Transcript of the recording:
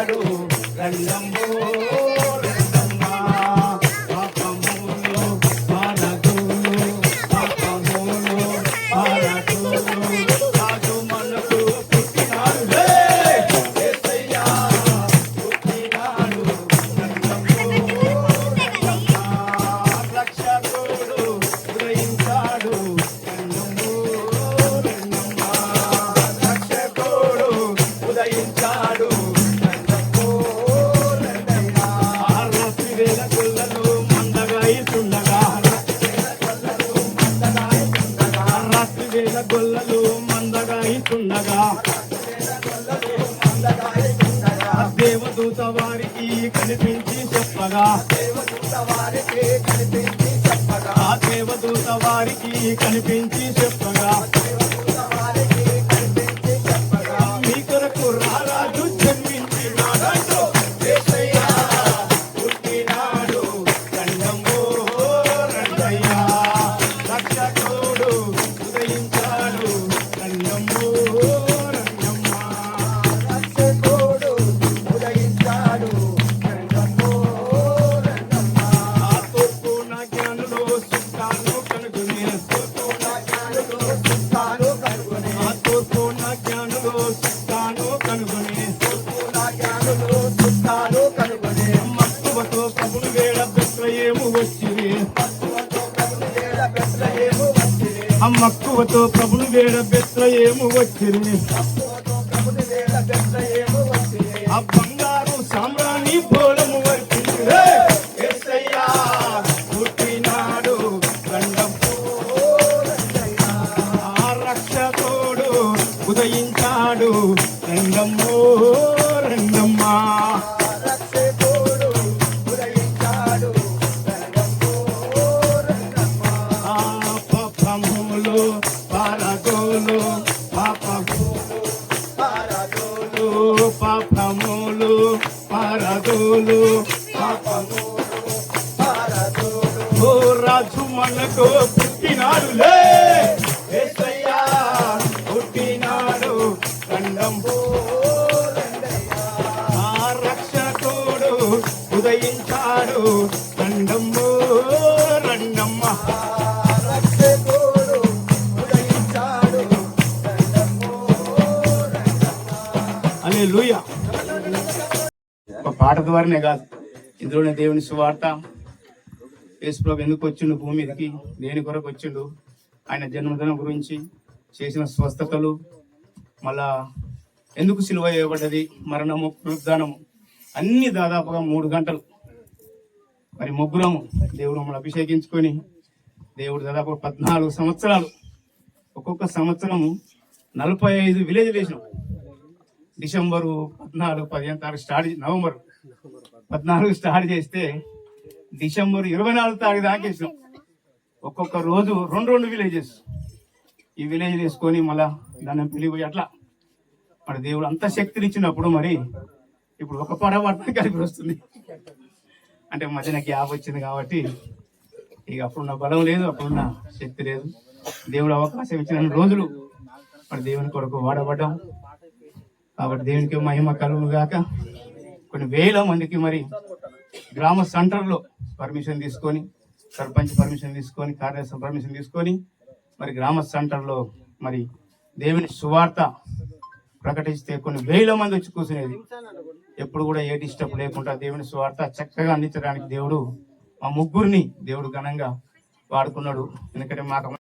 వాడు రంగంబో కనిపించి చెప్పగా. దేవదూత వారికి కనిపించి చెప్పగా. బెత్లయేము వచ్చిరి తత్వతో ప్రభుని వేళ బెత్లహేము ఆ మక్కువతో వేడ వచ్చిరి పాపములు పారగోలు పాపములు పారదోలు పాపములు పారగోలు పాపములు పారదోలు ఓ రాజు మనకు పుట్టినాడులే. ఒక పాట ద్వారానే కాదు ఇందులోనే దేవుని సువార్త. యేసుప్రభు ఎందుకు వచ్చిండు భూమి మీదకి? దేని కొరకు వచ్చిండు? ఆయన జన్మదినం గురించి చేసిన స్వస్థతలు మళ్ళా ఎందుకు సిలువ వేయబడ్డది? మరణము పునరుద్ధానము అన్ని దాదాపుగా మూడు గంటలు. మరి ముగ్గురము దేవుడు మమ్మల్ని అభిషేకించుకొని దేవుడు దాదాపు పద్నాలుగు సంవత్సరాలు ఒక్కొక్క సంవత్సరము నలభై ఐదు విలేజ్ వేసినాం. డిసెంబరు పద్నాలుగు పదిహేను తారీఖు స్టార్ట్ నవంబర్. పద్నాలుగు స్టార్ట్ చేస్తే డిసెంబర్ ఇరవై నాలుగు తారీఖు దాకా వేసినాం. ఒక్కొక్క రోజు రెండు రెండు విలేజెస్ ఈ విలేజ్ వేసుకొని మళ్ళా దాన్ని పిలిపోయి అట్లా. మరి దేవుడు అంత శక్తిని ఇచ్చినప్పుడు మరి ఇప్పుడు ఒక పడ కలిపి వస్తుంది. అంటే మధ్యన గ్యాప్ వచ్చింది కాబట్టి ఇక అప్పుడున్న బలం లేదు అప్పుడున్న శక్తి లేదు. దేవుడు అవకాశం ఇచ్చిన రోజులు. మరి దేవుని కొరకు వాడబడ్డాం. కాబట్టి దేవునికి మహిమ కలుగు గాక. కొన్ని వేల మందికి మరి గ్రామ సెంటర్లో పర్మిషన్ తీసుకొని సర్పంచ్ పర్మిషన్ తీసుకొని కార్యదర్శి పర్మిషన్ తీసుకొని మరి గ్రామ సెంటర్లో మరి దేవుని సువార్త ప్రకటిస్తే కొన్ని వేల మంది వచ్చి కూర్చునేది. ఎప్పుడు కూడా ఏ డిస్టర్బ్ లేకుండా దేవుని సువార్త చక్కగా అందించడానికి దేవుడు మా ముగ్గురిని దేవుడు ఘనంగా వాడుకున్నాడు. ఎందుకంటే మాకు